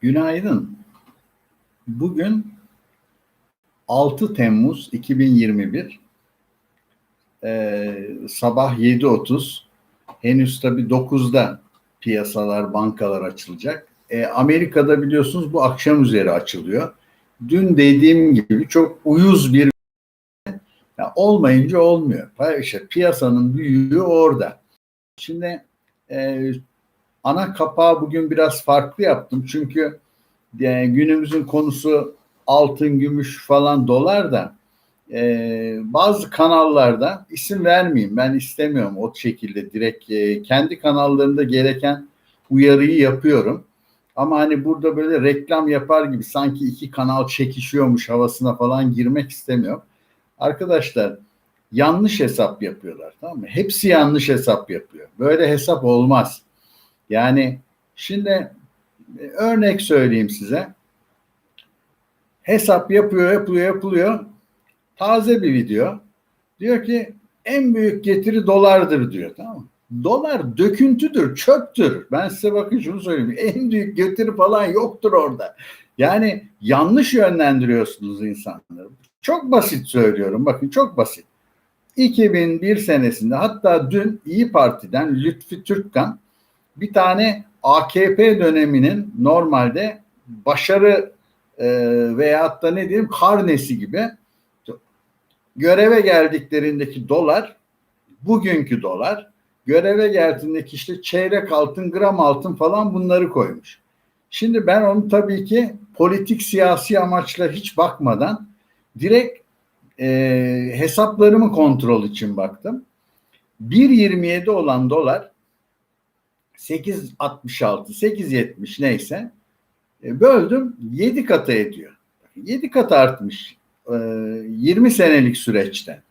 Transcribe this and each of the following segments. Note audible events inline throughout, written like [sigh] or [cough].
Günaydın. Bugün 6 Temmuz 2021 ee, sabah 7.30 henüz tabii 9'da piyasalar, bankalar açılacak. Ee, Amerika'da biliyorsunuz bu akşam üzeri açılıyor. Dün dediğim gibi çok uyuz bir ya olmayınca olmuyor. İşte piyasanın büyüğü orada. Şimdi e, ana kapağı bugün biraz farklı yaptım. Çünkü e, günümüzün konusu altın, gümüş falan dolar da e, bazı kanallarda isim vermeyeyim ben istemiyorum o şekilde direkt e, kendi kanallarında gereken uyarıyı yapıyorum. Ama hani burada böyle reklam yapar gibi sanki iki kanal çekişiyormuş havasına falan girmek istemiyorum. Arkadaşlar yanlış hesap yapıyorlar tamam mı? Hepsi yanlış hesap yapıyor. Böyle hesap olmaz. Yani şimdi e, örnek söyleyeyim size. Hesap yapıyor, yapılıyor, yapılıyor. Taze bir video. Diyor ki en büyük getiri dolardır diyor. Tamam mı? Dolar döküntüdür, çöptür. Ben size bakın şunu söyleyeyim. [laughs] En büyük getiri falan yoktur orada. Yani yanlış yönlendiriyorsunuz insanları. Çok basit söylüyorum. Bakın çok basit. 2001 senesinde hatta dün İyi Parti'den Lütfi Türkkan bir tane AKP döneminin normalde başarı e, veyahut da ne diyeyim karnesi gibi göreve geldiklerindeki dolar bugünkü dolar göreve geldiğindeki işte çeyrek altın gram altın falan bunları koymuş. Şimdi ben onu tabii ki politik siyasi amaçla hiç bakmadan direkt e, hesaplarımı kontrol için baktım. 1.27 olan dolar 8.66, 8.70 neyse e, böldüm 7 katı ediyor. 7 katı artmış e, 20 senelik süreçte.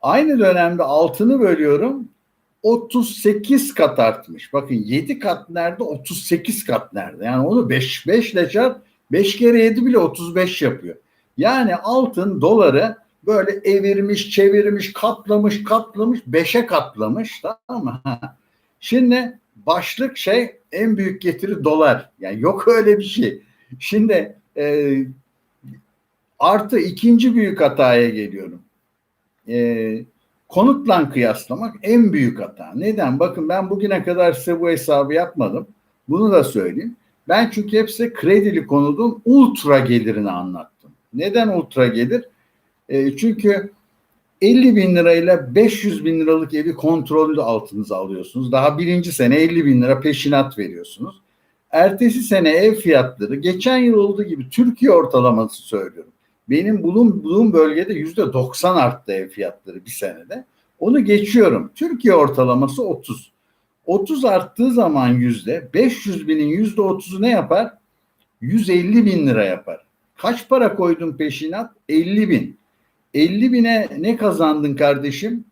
Aynı dönemde altını bölüyorum 38 kat artmış. Bakın 7 kat nerede 38 kat nerede? Yani onu 5 5 ile çarp 5 kere 7 bile 35 yapıyor. Yani altın doları böyle evirmiş, çevirmiş, katlamış, katlamış, 5'e katlamış tamam mı? [laughs] Şimdi başlık şey en büyük getiri dolar. Yani yok öyle bir şey. Şimdi e, artı ikinci büyük hataya geliyorum. E, konutla kıyaslamak en büyük hata. Neden? Bakın ben bugüne kadar size bu hesabı yapmadım. Bunu da söyleyeyim. Ben çünkü hepsi kredili konudun ultra gelirini anlattım. Neden ultra gelir? E, çünkü 50 bin lirayla 500 bin liralık evi kontrollü altınıza alıyorsunuz. Daha birinci sene 50 bin lira peşinat veriyorsunuz. Ertesi sene ev fiyatları geçen yıl olduğu gibi Türkiye ortalaması söylüyorum. Benim bulunduğum bölgede yüzde 90 arttı ev fiyatları bir senede. Onu geçiyorum. Türkiye ortalaması 30. 30 arttığı zaman yüzde 500 binin yüzde 30'u ne yapar? 150 bin lira yapar. Kaç para koydun peşinat? 50 bin. 50 bine ne kazandın kardeşim?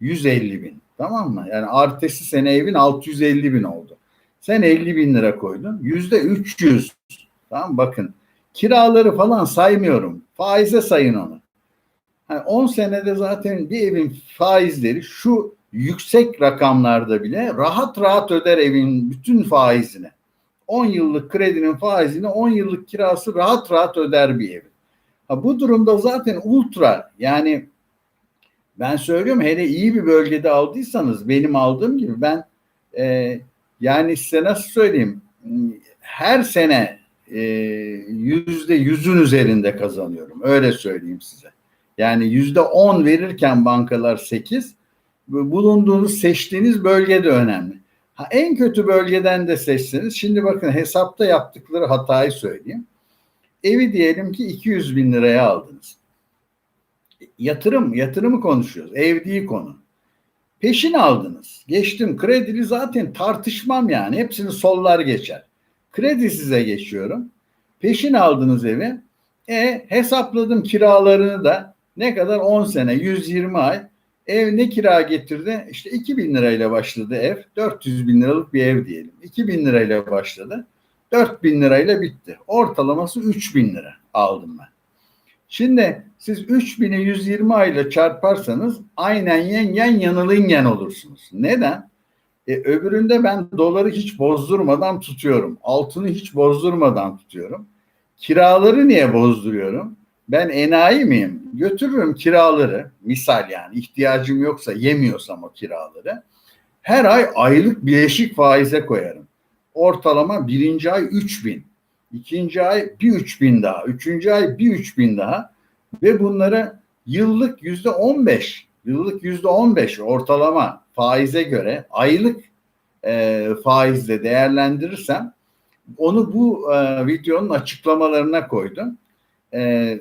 150 bin. Tamam mı? Yani artesi sene evin 650 bin oldu. Sen 50 bin lira koydun. Yüzde 300. Tamam bakın. Kiraları falan saymıyorum. Faize sayın onu. Yani 10 senede zaten bir evin faizleri şu yüksek rakamlarda bile rahat rahat öder evin bütün faizini. 10 yıllık kredinin faizini 10 yıllık kirası rahat rahat öder bir evin. Ha, bu durumda zaten ultra yani ben söylüyorum hele iyi bir bölgede aldıysanız benim aldığım gibi ben e, yani size nasıl söyleyeyim her sene e, yüzde yüzün üzerinde kazanıyorum öyle söyleyeyim size. Yani yüzde on verirken bankalar sekiz bulunduğunuz seçtiğiniz bölge de önemli. Ha, en kötü bölgeden de seçseniz şimdi bakın hesapta yaptıkları hatayı söyleyeyim. Evi diyelim ki 200 bin liraya aldınız. Yatırım, yatırımı konuşuyoruz. Ev değil konu. Peşin aldınız. Geçtim. Kredili zaten tartışmam yani. Hepsini sollar geçer. Kredi size geçiyorum. Peşin aldınız evi. E hesapladım kiralarını da ne kadar 10 sene 120 ay ev ne kira getirdi? İşte 2000 lirayla başladı ev. 400 bin liralık bir ev diyelim. 2000 lirayla başladı. 4 bin lirayla bitti. Ortalaması 3 bin lira aldım ben. Şimdi siz 3000'i 120 ayla çarparsanız aynen yen yen yanılın yen olursunuz. Neden? E, öbüründe ben doları hiç bozdurmadan tutuyorum. Altını hiç bozdurmadan tutuyorum. Kiraları niye bozduruyorum? Ben enayi miyim? Götürürüm kiraları. Misal yani ihtiyacım yoksa yemiyorsam o kiraları. Her ay aylık bileşik faize koyarım. Ortalama birinci ay 3 bin. ikinci ay bir 3 bin daha. Üçüncü ay bir 3 bin daha. Ve bunları yıllık yüzde 15 yıllık yüzde 15 ortalama faize göre aylık e, faizle değerlendirirsem onu bu e, videonun açıklamalarına koydum. E,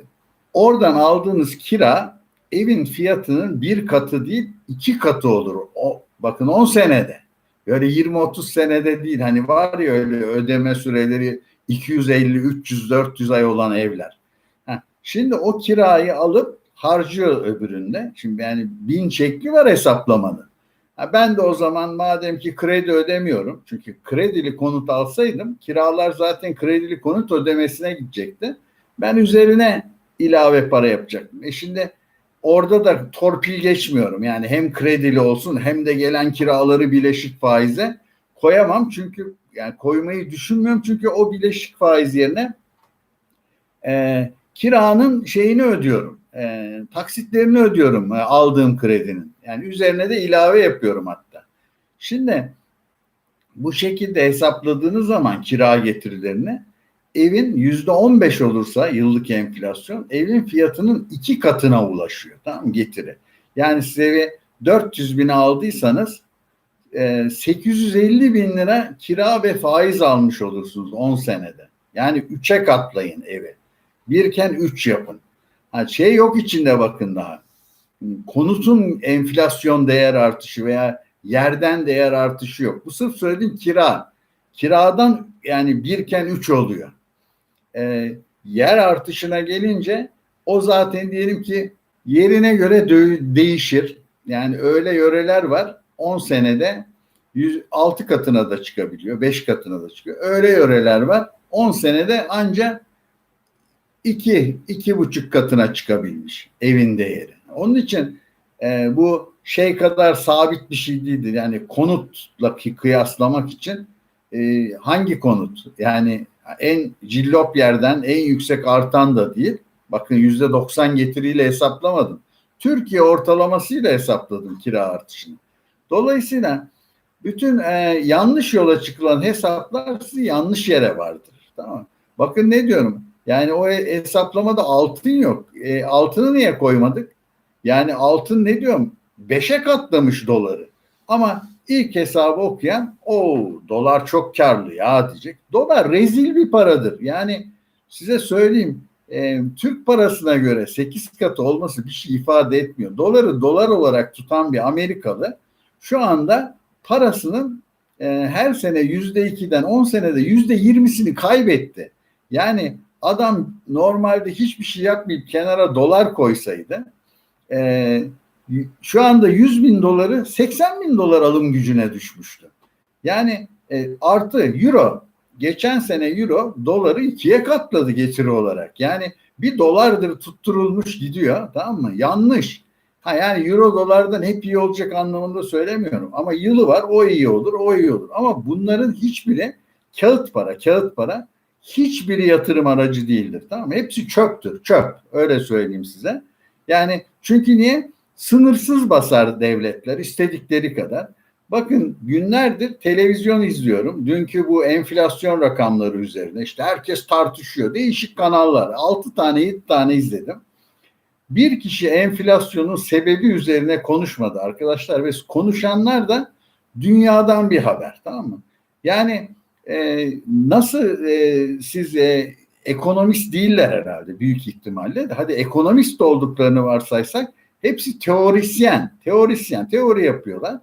oradan aldığınız kira evin fiyatının bir katı değil iki katı olur. O, bakın 10 senede. Böyle 20-30 senede değil. Hani var ya öyle ödeme süreleri 250, 300, 400 ay olan evler. Heh, şimdi o kirayı alıp harcıyor öbüründe. Şimdi yani bin şekli var hesaplamanın. Ha ben de o zaman madem ki kredi ödemiyorum. Çünkü kredili konut alsaydım kiralar zaten kredili konut ödemesine gidecekti. Ben üzerine ilave para yapacaktım. E şimdi orada da torpil geçmiyorum. Yani hem kredili olsun hem de gelen kiraları bileşik faize koyamam. Çünkü yani koymayı düşünmüyorum. Çünkü o bileşik faiz yerine e, kiranın şeyini ödüyorum. E, taksitlerini ödüyorum e, aldığım kredinin. Yani üzerine de ilave yapıyorum hatta. Şimdi bu şekilde hesapladığınız zaman kira getirilerini evin yüzde on beş olursa yıllık enflasyon evin fiyatının iki katına ulaşıyor. Tamam getiri. Yani size 400 bin aldıysanız 850 bin lira kira ve faiz almış olursunuz 10 senede. Yani 3'e katlayın evi. Birken 3 yapın. Ha, şey yok içinde bakın daha. Konutun enflasyon değer artışı veya yerden değer artışı yok. Bu sırf söylediğim kira. Kiradan yani birken 3 oluyor. Ee, yer artışına gelince o zaten diyelim ki yerine göre değişir. Yani öyle yöreler var 10 senede 106 katına da çıkabiliyor, 5 katına da çıkıyor. Öyle yöreler var 10 senede ancak iki, iki buçuk katına çıkabilmiş evin değeri. Onun için e, bu şey kadar sabit bir şey değildir. Yani konutla kıyaslamak için e, hangi konut? Yani en cillop yerden en yüksek artan da değil. Bakın yüzde 90 getiriyle hesaplamadım. Türkiye ortalamasıyla hesapladım kira artışını. Dolayısıyla bütün e, yanlış yola çıkılan hesaplar sizi yanlış yere vardır. Tamam Bakın ne diyorum. Yani o hesaplamada altın yok. E, altını niye koymadık? Yani altın ne diyorum? Beşe katlamış doları. Ama ilk hesabı okuyan o dolar çok karlı ya diyecek. Dolar rezil bir paradır. Yani size söyleyeyim e, Türk parasına göre 8 katı olması bir şey ifade etmiyor. Doları dolar olarak tutan bir Amerikalı şu anda parasının e, her sene yüzde ikiden 10 senede yüzde yirmisini kaybetti. Yani adam normalde hiçbir şey yapmayıp kenara dolar koysaydı e, şu anda 100 bin doları 80 bin dolar alım gücüne düşmüştü. Yani e, artı euro geçen sene euro doları ikiye katladı getiri olarak. Yani bir dolardır tutturulmuş gidiyor tamam mı? Yanlış. Ha yani euro dolardan hep iyi olacak anlamında söylemiyorum. Ama yılı var o iyi olur o iyi olur. Ama bunların hiçbiri kağıt para kağıt para hiçbiri yatırım aracı değildir. Tamam mı? Hepsi çöptür. Çöp. Öyle söyleyeyim size. Yani çünkü niye? Sınırsız basar devletler istedikleri kadar. Bakın günlerdir televizyon izliyorum. Dünkü bu enflasyon rakamları üzerine işte herkes tartışıyor. Değişik kanallar. 6 tane 7 tane izledim. Bir kişi enflasyonun sebebi üzerine konuşmadı arkadaşlar ve konuşanlar da dünyadan bir haber tamam mı? Yani e, nasıl e, siz e, ekonomist değiller herhalde büyük ihtimalle. Hadi ekonomist olduklarını varsaysak hepsi teorisyen, teorisyen, teori yapıyorlar.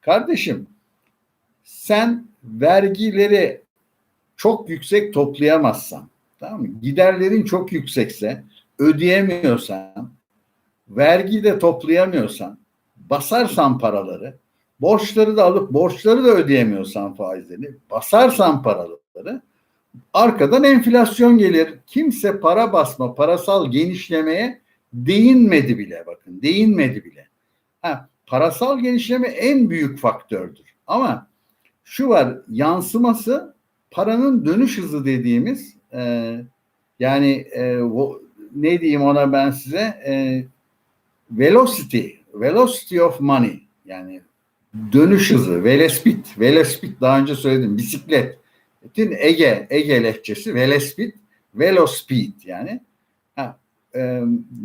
Kardeşim sen vergileri çok yüksek toplayamazsan, tamam mı? Giderlerin çok yüksekse, ödeyemiyorsan, vergi de toplayamıyorsan, basarsan paraları, borçları da alıp borçları da ödeyemiyorsan faizlerini, basarsan paraları, arkadan enflasyon gelir. Kimse para basma, parasal genişlemeye değinmedi bile bakın, değinmedi bile. Ha, parasal genişleme en büyük faktördür. Ama şu var yansıması paranın dönüş hızı dediğimiz e, yani e, o, ne diyeyim ona ben size e, velocity velocity of money yani dönüş hızı velespit velespit daha önce söyledim bisiklet Ege Ege lehçesi velespit velospeed yani e,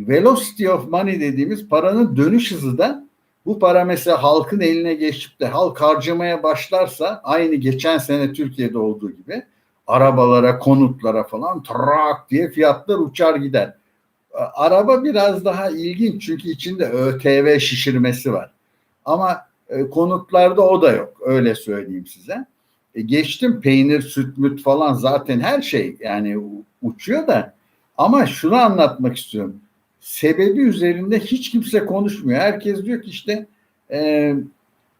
velocity of money dediğimiz paranın dönüş hızı da bu para mesela halkın eline geçip de halk harcamaya başlarsa aynı geçen sene Türkiye'de olduğu gibi arabalara, konutlara falan trak diye fiyatlar uçar gider. Araba biraz daha ilginç çünkü içinde ÖTV şişirmesi var. Ama e, konutlarda o da yok. Öyle söyleyeyim size. E, geçtim peynir, süt, müt falan zaten her şey yani uçuyor da ama şunu anlatmak istiyorum sebebi üzerinde hiç kimse konuşmuyor. Herkes diyor ki işte e,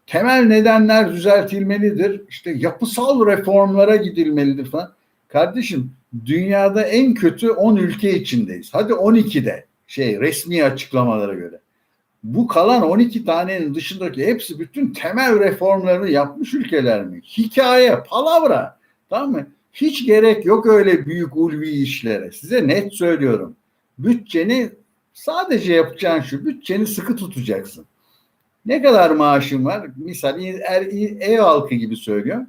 temel nedenler düzeltilmelidir. İşte yapısal reformlara gidilmelidir falan. Kardeşim dünyada en kötü 10 ülke içindeyiz. Hadi 12'de şey resmi açıklamalara göre. Bu kalan 12 tanenin dışındaki hepsi bütün temel reformlarını yapmış ülkeler mi? Hikaye, palavra. Tamam mı? Hiç gerek yok öyle büyük ulvi işlere. Size net söylüyorum. Bütçeni Sadece yapacağın şu bütçeni sıkı tutacaksın. Ne kadar maaşın var? Misal er, ev halkı gibi söylüyor.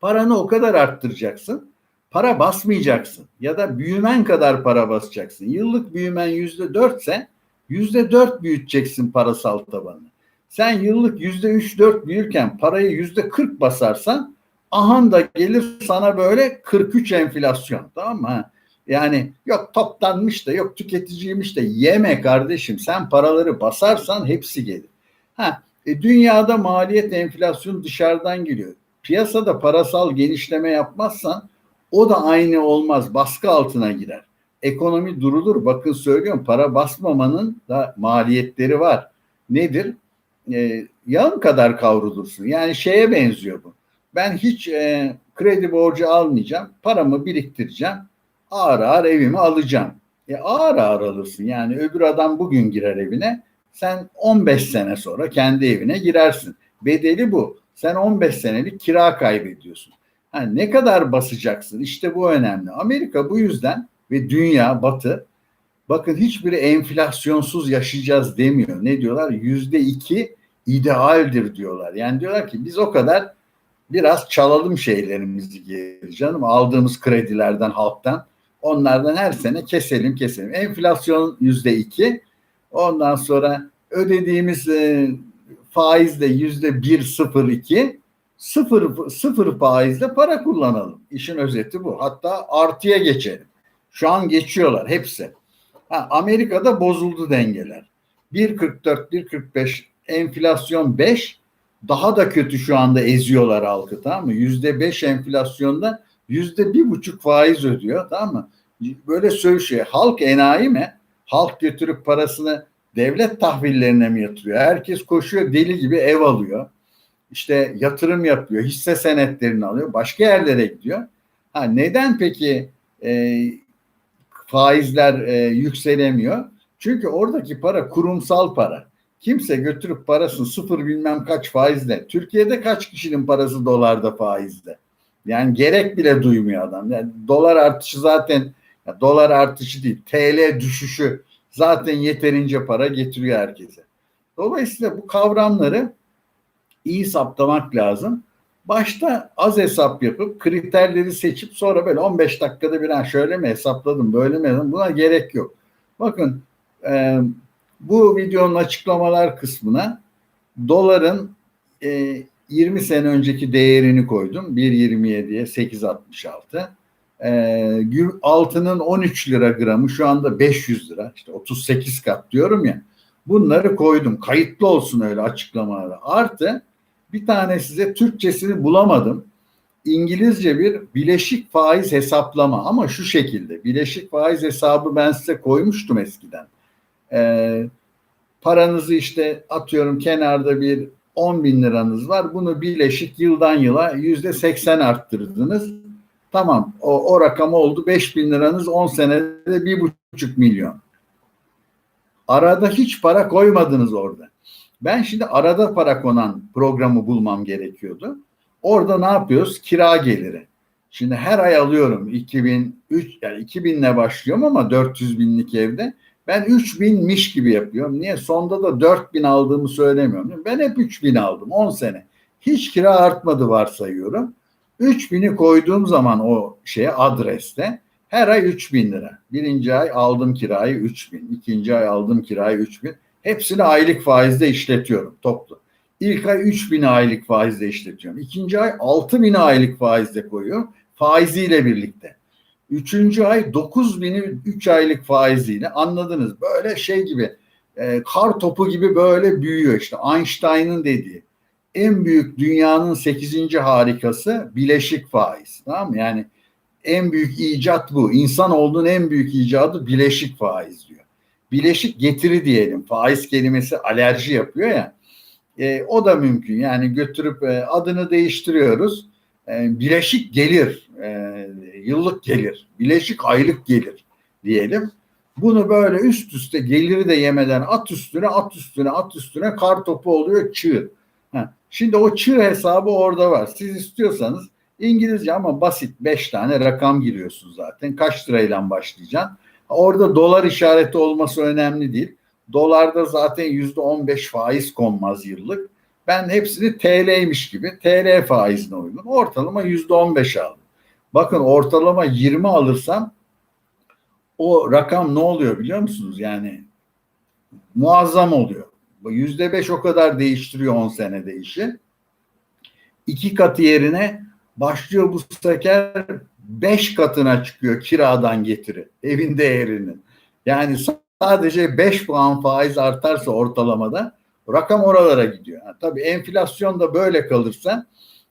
Paranı o kadar arttıracaksın. Para basmayacaksın. Ya da büyümen kadar para basacaksın. Yıllık büyümen yüzde dörtse yüzde dört büyüteceksin parasal tabanını. Sen yıllık yüzde üç dört büyürken parayı yüzde kırk basarsan ahan da gelir sana böyle 43 enflasyon tamam mı? Yani yok toplanmış da yok tüketiciymiş de yeme kardeşim. Sen paraları basarsan hepsi gelir. Ha, e, dünyada maliyet enflasyon dışarıdan geliyor. Piyasada parasal genişleme yapmazsan o da aynı olmaz. Baskı altına girer. Ekonomi durulur. Bakın söylüyorum para basmamanın da maliyetleri var. Nedir? E, yağın kadar kavrulursun. Yani şeye benziyor bu. Ben hiç e, kredi borcu almayacağım. Paramı biriktireceğim ağır ağır evimi alacağım. E ağır ağır alırsın. Yani öbür adam bugün girer evine. Sen 15 sene sonra kendi evine girersin. Bedeli bu. Sen 15 senelik kira kaybediyorsun. Ha, ne kadar basacaksın? İşte bu önemli. Amerika bu yüzden ve dünya, batı bakın hiçbiri enflasyonsuz yaşayacağız demiyor. Ne diyorlar? Yüzde iki idealdir diyorlar. Yani diyorlar ki biz o kadar biraz çalalım şeylerimizi geri canım aldığımız kredilerden halktan Onlardan her sene keselim keselim. Enflasyon yüzde iki. Ondan sonra ödediğimiz e, faiz de yüzde bir sıfır iki. Sıfır, sıfır faizle para kullanalım. İşin özeti bu. Hatta artıya geçelim. Şu an geçiyorlar hepsi. Ha, Amerika'da bozuldu dengeler. 1.44, 1.45 enflasyon 5 daha da kötü şu anda eziyorlar halkı tamam mı? Yüzde beş enflasyonda yüzde bir buçuk faiz ödüyor tamam mı? Böyle söylüyor. Halk enayi mi? Halk götürüp parasını devlet tahvillerine mi yatırıyor? Herkes koşuyor deli gibi ev alıyor. İşte yatırım yapıyor, hisse senetlerini alıyor, başka yerlere gidiyor. Ha neden peki e, faizler e, yükselemiyor? Çünkü oradaki para kurumsal para. Kimse götürüp parasını sıfır bilmem kaç faizle. Türkiye'de kaç kişinin parası dolarda faizle? Yani gerek bile duymuyor adam. Yani dolar artışı zaten ya dolar artışı değil, TL düşüşü zaten yeterince para getiriyor herkese. Dolayısıyla bu kavramları iyi saptamak lazım. Başta az hesap yapıp kriterleri seçip sonra böyle 15 dakikada bir an şöyle mi hesapladım böyle mi buna gerek yok. Bakın bu videonun açıklamalar kısmına doların e, 20 sene önceki değerini koydum. 1.27'ye 8.66. Ee, altının 13 lira gramı şu anda 500 lira. İşte 38 kat diyorum ya. Bunları koydum. Kayıtlı olsun öyle açıklamalara. Artı bir tane size Türkçesini bulamadım. İngilizce bir bileşik faiz hesaplama ama şu şekilde. Bileşik faiz hesabı ben size koymuştum eskiden. Ee, paranızı işte atıyorum kenarda bir 10 bin liranız var. Bunu bileşik yıldan yıla yüzde 80 arttırdınız. Tamam o, o rakam oldu 5 bin liranız 10 senede bir buçuk milyon. Arada hiç para koymadınız orada. Ben şimdi arada para konan programı bulmam gerekiyordu. Orada ne yapıyoruz? Kira geliri. Şimdi her ay alıyorum 2003 yani 2000 ile başlıyorum ama 400 binlik evde. Ben 3000'miş gibi yapıyorum. Niye? Sonda da 4000 aldığımı söylemiyorum. Ben hep 3000 aldım 10 sene. Hiç kira artmadı varsayıyorum. 3000'i koyduğum zaman o şeye adreste her ay 3000 lira. Birinci ay aldım kirayı 3000. ikinci ay aldım kirayı 3000. Hepsini aylık faizde işletiyorum toplu. İlk ay 3000 aylık faizde işletiyorum. İkinci ay 6000 aylık faizde koyuyorum. Faiziyle birlikte. Üçüncü ay 9000'i 3 aylık faiziyle anladınız. Böyle şey gibi e, kar topu gibi böyle büyüyor işte. Einstein'ın dediği en büyük dünyanın 8. harikası bileşik faiz. Tamam mı? Yani en büyük icat bu. İnsan olduğun en büyük icadı bileşik faiz diyor. Bileşik getiri diyelim. Faiz kelimesi alerji yapıyor ya. E, o da mümkün. Yani götürüp e, adını değiştiriyoruz. E, bileşik gelir, e, yıllık gelir, bileşik aylık gelir diyelim. Bunu böyle üst üste geliri de yemeden at üstüne, at üstüne, at üstüne kar topu oluyor çığ. Ha, şimdi o çığ hesabı orada var. Siz istiyorsanız İngilizce ama basit beş tane rakam giriyorsun zaten. Kaç lirayla başlayacaksın? Orada dolar işareti olması önemli değil. Dolarda zaten yüzde on beş faiz konmaz yıllık. Ben hepsini TL'ymiş gibi TL faizine uygun. Ortalama yüzde on beş aldım. Bakın ortalama 20 alırsam o rakam ne oluyor biliyor musunuz? Yani muazzam oluyor. Yüzde beş o kadar değiştiriyor on senede işi. İki katı yerine başlıyor bu sefer beş katına çıkıyor kiradan getiri evin değerinin. Yani sadece beş puan faiz artarsa ortalamada rakam oralara gidiyor. Yani tabii enflasyon da böyle kalırsa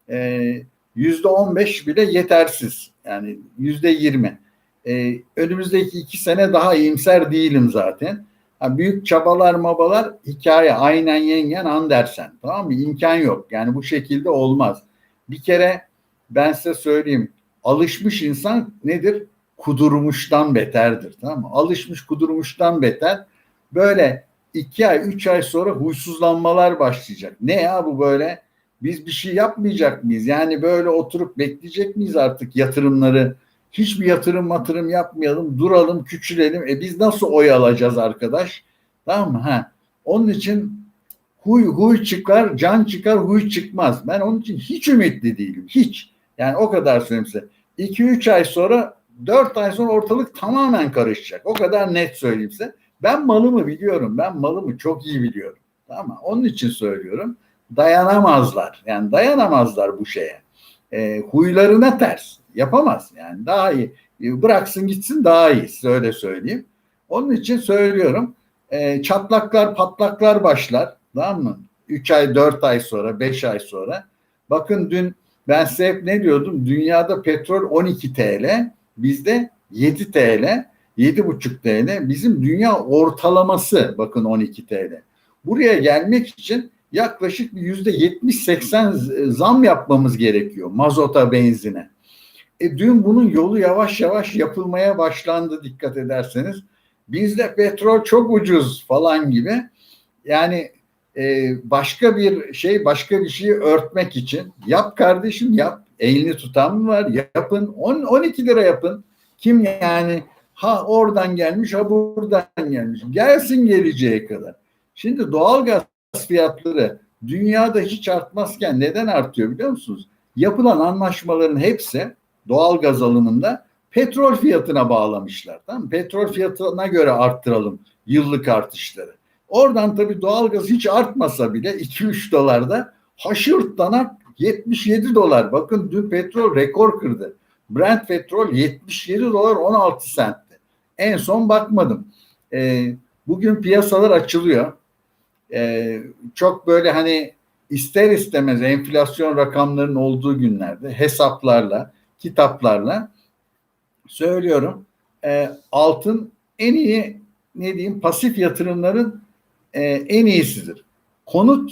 e, yüzde on beş bile yetersiz. Yani yüzde yirmi. E, önümüzdeki iki sene daha iyimser değilim zaten. Ha, büyük çabalar mabalar hikaye aynen yengen an dersen tamam mı? İmkan yok. Yani bu şekilde olmaz. Bir kere ben size söyleyeyim alışmış insan nedir? Kudurmuştan beterdir. Tamam mı? Alışmış kudurmuştan beter. Böyle iki ay, üç ay sonra huysuzlanmalar başlayacak. Ne ya bu böyle? Biz bir şey yapmayacak mıyız? Yani böyle oturup bekleyecek miyiz artık yatırımları? Hiçbir yatırım matırım yapmayalım, duralım, küçülelim. E biz nasıl oy alacağız arkadaş? Tamam mı? Ha. Onun için huy huy çıkar, can çıkar, huy çıkmaz. Ben onun için hiç ümitli değilim. Hiç. Yani o kadar söyleyeyim size. 2-3 ay sonra 4 ay sonra ortalık tamamen karışacak. O kadar net söyleyeyim size. Ben malımı biliyorum. Ben malımı çok iyi biliyorum. Tamam? Onun için söylüyorum. Dayanamazlar. Yani dayanamazlar bu şeye. E, huylarına ters. Yapamaz. Yani daha iyi. E, bıraksın gitsin daha iyi. Size öyle söyleyeyim. Onun için söylüyorum. E, çatlaklar patlaklar başlar. Tamam mı? 3 ay 4 ay sonra 5 ay sonra. Bakın dün ben size hep ne diyordum? Dünyada petrol 12 TL, bizde 7 TL, 7,5 TL. Bizim dünya ortalaması bakın 12 TL. Buraya gelmek için yaklaşık bir yüzde 70-80 zam yapmamız gerekiyor mazota, benzine. E dün bunun yolu yavaş yavaş yapılmaya başlandı dikkat ederseniz. Bizde petrol çok ucuz falan gibi. Yani e, başka bir şey başka bir şeyi örtmek için yap kardeşim yap. Elini tutan mı var? Yapın. 10 12 lira yapın. Kim yani? Ha oradan gelmiş ha buradan gelmiş. Gelsin geleceği kadar. Şimdi doğalgaz fiyatları dünyada hiç artmazken neden artıyor biliyor musunuz yapılan anlaşmaların hepsi doğalgaz alımında petrol fiyatına bağlamışlar tamam mı? petrol fiyatına göre arttıralım yıllık artışları Oradan tabii doğalgaz hiç artmasa bile 2-3 dolarda haşırtlanak 77 dolar. Bakın dün petrol rekor kırdı. Brent petrol 77 dolar 16 sentti. En son bakmadım. E, bugün piyasalar açılıyor. E, çok böyle hani ister istemez enflasyon rakamlarının olduğu günlerde hesaplarla, kitaplarla söylüyorum. E, altın en iyi ne diyeyim pasif yatırımların e, en iyisidir. Konut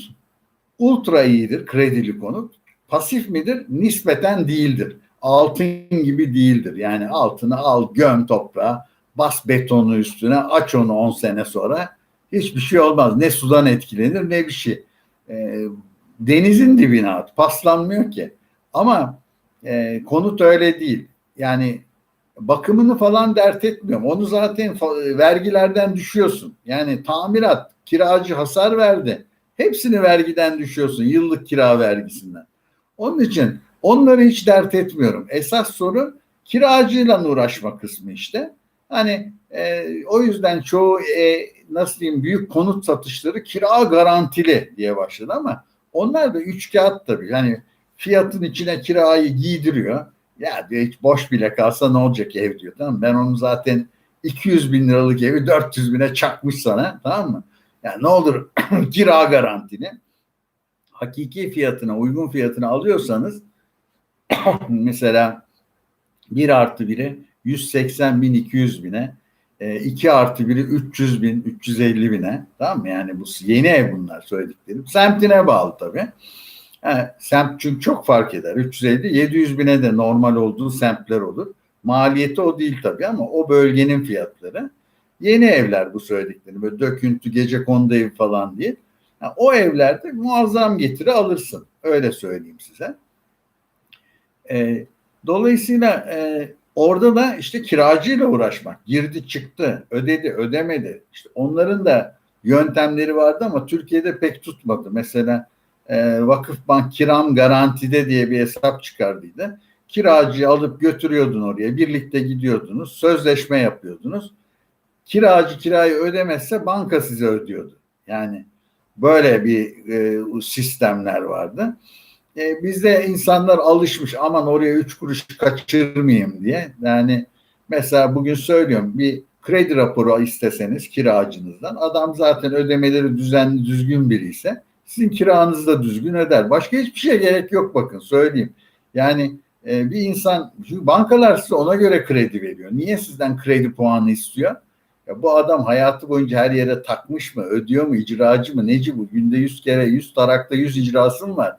ultra iyidir, kredili konut. Pasif midir? Nispeten değildir. Altın gibi değildir. Yani altını al, göm toprağa, bas betonu üstüne, aç onu 10 sene sonra Hiçbir şey olmaz. Ne sudan etkilenir ne bir şey. E, denizin dibine at. Paslanmıyor ki. Ama e, konut öyle değil. Yani bakımını falan dert etmiyorum. Onu zaten vergilerden düşüyorsun. Yani tamirat, kiracı hasar verdi. Hepsini vergiden düşüyorsun. Yıllık kira vergisinden. Onun için onları hiç dert etmiyorum. Esas soru kiracıyla uğraşma kısmı işte. Hani e, o yüzden çoğu e, nasıl diyeyim büyük konut satışları kira garantili diye başladı ama onlar da üç kağıt tabii. Yani fiyatın içine kirayı giydiriyor. Ya diyor hiç boş bile kalsa ne olacak ev diyor. Tamam Ben onu zaten 200 bin liralık evi 400 bine çakmış sana tamam mı? Yani ne olur [clears throat] kira garantini hakiki fiyatına uygun fiyatına alıyorsanız [clears throat] mesela 1 artı 1'i 180 bin 200 bine 2 e, artı 1'i 300 bin 350 bine tamam mı? Yani bu yeni ev bunlar söylediklerim. Semtine bağlı tabii. Yani semt çünkü çok fark eder. 350 700 bine de normal olduğu semtler olur. Maliyeti o değil tabii ama o bölgenin fiyatları. Yeni evler bu söylediklerim. Böyle döküntü, gece kondu evi falan değil. Yani o evlerde muazzam getiri alırsın. Öyle söyleyeyim size. E, dolayısıyla e, orada da işte kiracıyla uğraşmak. Girdi çıktı, ödedi, ödemedi. İşte onların da yöntemleri vardı ama Türkiye'de pek tutmadı. Mesela e, Vakıfbank kiram garantide diye bir hesap çıkardıydı. Kiracıyı alıp götürüyordun oraya. Birlikte gidiyordunuz. Sözleşme yapıyordunuz. Kiracı kirayı ödemezse banka size ödüyordu. Yani böyle bir e, sistemler vardı. E, bizde insanlar alışmış aman oraya üç kuruş kaçırmayayım diye. Yani mesela bugün söylüyorum bir kredi raporu isteseniz kiracınızdan adam zaten ödemeleri düzenli düzgün biri ise sizin kiranızı da düzgün öder. Başka hiçbir şeye gerek yok bakın söyleyeyim. Yani e, bir insan bankalar size ona göre kredi veriyor. Niye sizden kredi puanı istiyor? Ya bu adam hayatı boyunca her yere takmış mı? Ödüyor mu? icracı mı? Neci bu? Günde yüz kere, yüz tarakta yüz icrasın var.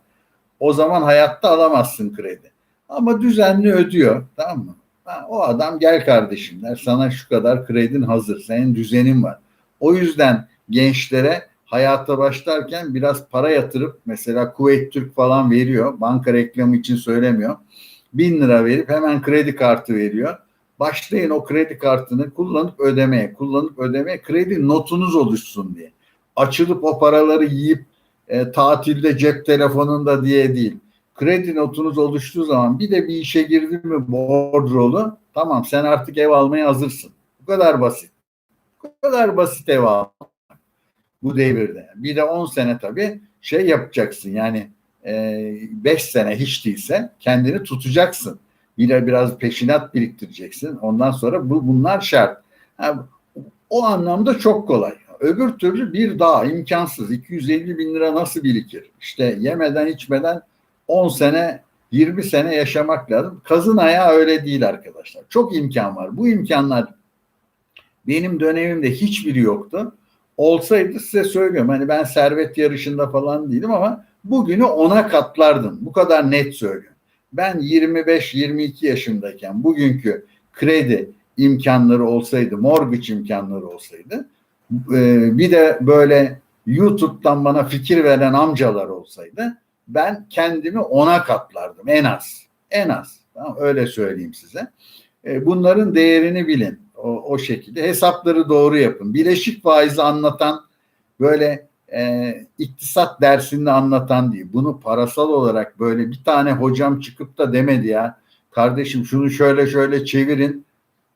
O zaman hayatta alamazsın kredi. Ama düzenli ödüyor. Tamam mı? Ha, o adam gel kardeşim der. Sana şu kadar kredin hazır. Senin düzenin var. O yüzden gençlere hayata başlarken biraz para yatırıp mesela Kuveyt Türk falan veriyor. Banka reklamı için söylemiyor. Bin lira verip hemen kredi kartı veriyor. Başlayın o kredi kartını kullanıp ödemeye, kullanıp ödemeye kredi notunuz oluşsun diye. Açılıp o paraları yiyip e, tatilde cep telefonunda diye değil. Kredi notunuz oluştuğu zaman bir de bir işe girdi mi bordrolu tamam sen artık ev almaya hazırsın. Bu kadar basit. Bu kadar basit ev al bu devirde. Bir de 10 sene tabii şey yapacaksın yani 5 e, sene hiç değilse kendini tutacaksın. De biraz peşinat biriktireceksin. Ondan sonra bu bunlar şart. Yani, o anlamda çok kolay. Öbür türlü bir daha imkansız. 250 bin lira nasıl birikir? İşte yemeden içmeden 10 sene 20 sene yaşamak lazım. Kazın ayağı öyle değil arkadaşlar. Çok imkan var. Bu imkanlar benim dönemimde hiçbiri yoktu. Olsaydı size söylüyorum. Hani ben servet yarışında falan değilim ama bugünü ona katlardım. Bu kadar net söylüyorum. Ben 25-22 yaşındayken bugünkü kredi imkanları olsaydı, mortgage imkanları olsaydı e, bir de böyle YouTube'dan bana fikir veren amcalar olsaydı ben kendimi ona katlardım en az. En az. Tamam, öyle söyleyeyim size. E, bunların değerini bilin. O, o şekilde hesapları doğru yapın. Bileşik faizi anlatan böyle e, iktisat dersinde anlatan değil. Bunu parasal olarak böyle bir tane hocam çıkıp da demedi ya. Kardeşim şunu şöyle şöyle çevirin.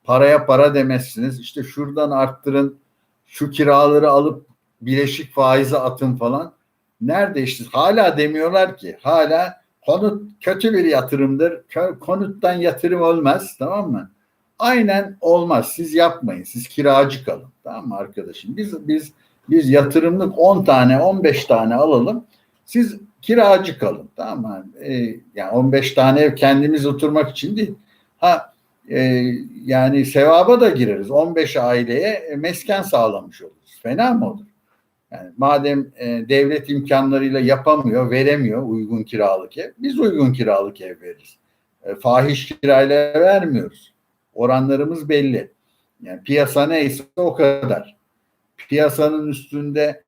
Paraya para demezsiniz. İşte şuradan arttırın. Şu kiraları alıp bileşik faize atın falan. Nerede işte hala demiyorlar ki. Hala konut kötü bir yatırımdır. Konuttan yatırım olmaz. Tamam mı? Aynen olmaz. Siz yapmayın. Siz kiracı kalın. Tamam mı arkadaşım? Biz biz biz yatırımlık 10 tane 15 tane alalım. Siz kiracı kalın. Tamam mı? Ee, yani 15 tane ev kendimiz oturmak için değil. Ha e, yani sevaba da gireriz. 15 aileye mesken sağlamış oluruz. Fena mı olur? Yani madem e, devlet imkanlarıyla yapamıyor, veremiyor uygun kiralık ev, biz uygun kiralık ev veririz. E, fahiş kirayla vermiyoruz. Oranlarımız belli. Yani piyasa neyse o kadar piyasanın üstünde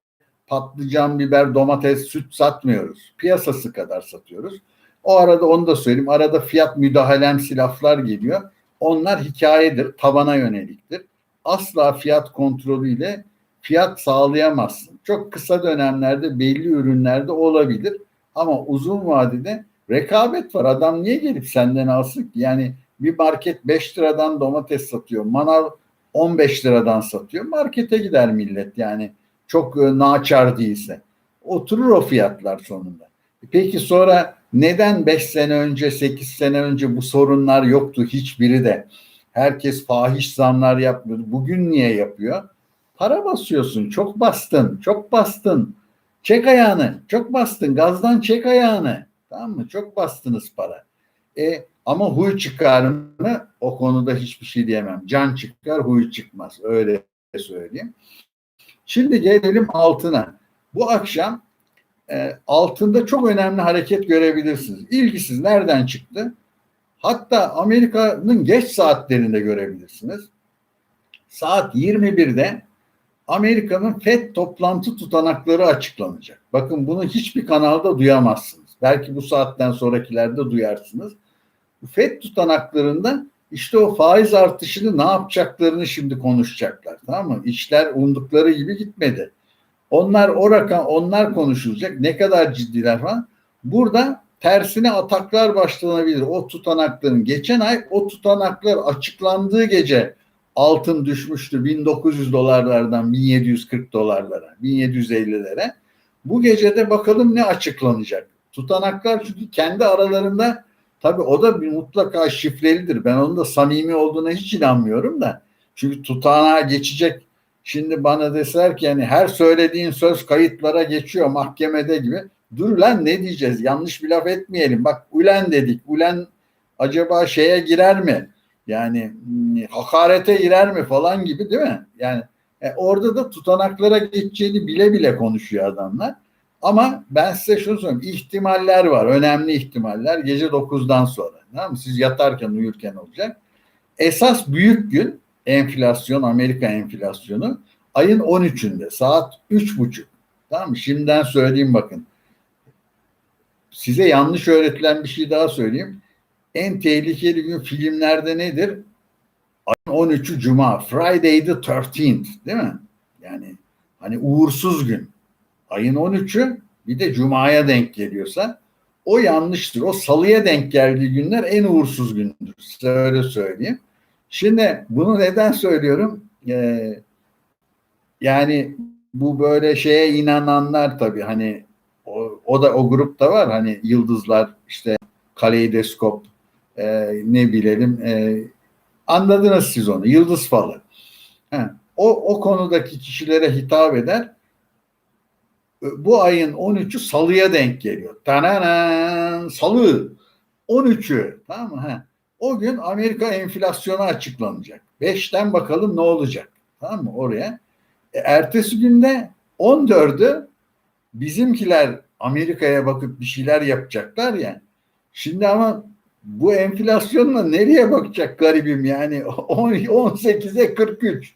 patlıcan, biber, domates, süt satmıyoruz. Piyasası kadar satıyoruz. O arada onu da söyleyeyim. Arada fiyat müdahalemsi laflar geliyor. Onlar hikayedir, tabana yöneliktir. Asla fiyat kontrolüyle fiyat sağlayamazsın. Çok kısa dönemlerde belli ürünlerde olabilir ama uzun vadede rekabet var. Adam niye gelip senden alsın ki? Yani bir market 5 liradan domates satıyor. Manav 15 liradan satıyor. Markete gider millet yani çok e, naçar değilse. Oturur o fiyatlar sonunda. Peki sonra neden 5 sene önce 8 sene önce bu sorunlar yoktu hiçbiri de? Herkes fahiş zamlar yapmıyordu. Bugün niye yapıyor? Para basıyorsun. Çok bastın. Çok bastın. Çek ayağını. Çok bastın. Gazdan çek ayağını. Tamam mı? Çok bastınız para. E, ama huy çıkar mı? O konuda hiçbir şey diyemem. Can çıkar, huy çıkmaz. Öyle söyleyeyim. Şimdi gelelim altına. Bu akşam e, altında çok önemli hareket görebilirsiniz. İlgisiz nereden çıktı? Hatta Amerika'nın geç saatlerinde görebilirsiniz. Saat 21'de Amerika'nın FED toplantı tutanakları açıklanacak. Bakın bunu hiçbir kanalda duyamazsınız. Belki bu saatten sonrakilerde duyarsınız. FED tutanaklarında işte o faiz artışını ne yapacaklarını şimdi konuşacaklar. Tamam mı? İşler umdukları gibi gitmedi. Onlar o rakam onlar konuşulacak. Ne kadar ciddiler falan. Burada tersine ataklar başlanabilir. O tutanakların geçen ay o tutanaklar açıklandığı gece altın düşmüştü 1900 dolarlardan 1740 dolarlara, 1750'lere. Bu gecede bakalım ne açıklanacak. Tutanaklar çünkü kendi aralarında tabii o da bir mutlaka şifrelidir. Ben onun da samimi olduğuna hiç inanmıyorum da. Çünkü tutanağa geçecek Şimdi bana deseler ki yani her söylediğin söz kayıtlara geçiyor mahkemede gibi. Dur lan ne diyeceğiz? Yanlış bir laf etmeyelim. Bak ulen dedik. Ulen acaba şeye girer mi? Yani hakarete girer mi falan gibi değil mi? Yani e, orada da tutanaklara geçeceğini bile bile konuşuyor adamlar. Ama ben size şunu söyleyeyim. ihtimaller var. Önemli ihtimaller. Gece 9'dan sonra. Tamam mı? Siz yatarken uyurken olacak. Esas büyük gün enflasyon, Amerika enflasyonu ayın 13'ünde saat 3.30. Tamam mı? Şimdiden söyleyeyim bakın. Size yanlış öğretilen bir şey daha söyleyeyim. En tehlikeli gün filmlerde nedir? Ayın 13'ü Cuma. Friday the 13th değil mi? Yani hani uğursuz gün. Ayın 13'ü bir de Cuma'ya denk geliyorsa o yanlıştır. O salıya denk geldiği günler en uğursuz gündür. Size öyle söyleyeyim. Şimdi bunu neden söylüyorum? Ee, yani bu böyle şeye inananlar tabii hani o, o da o grupta var hani yıldızlar işte kaleidoskop e, ne bilelim e, anladınız siz onu yıldız falı. Ha, o, o konudaki kişilere hitap eder. Bu ayın 13'ü salıya denk geliyor. Tananan salı 13'ü tamam mı? Ha. O gün Amerika enflasyonu açıklanacak. Beşten bakalım ne olacak. Tamam mı oraya? E, ertesi günde 14'ü bizimkiler Amerika'ya bakıp bir şeyler yapacaklar ya. Şimdi ama bu enflasyonla nereye bakacak garibim yani [laughs] 18'e 43.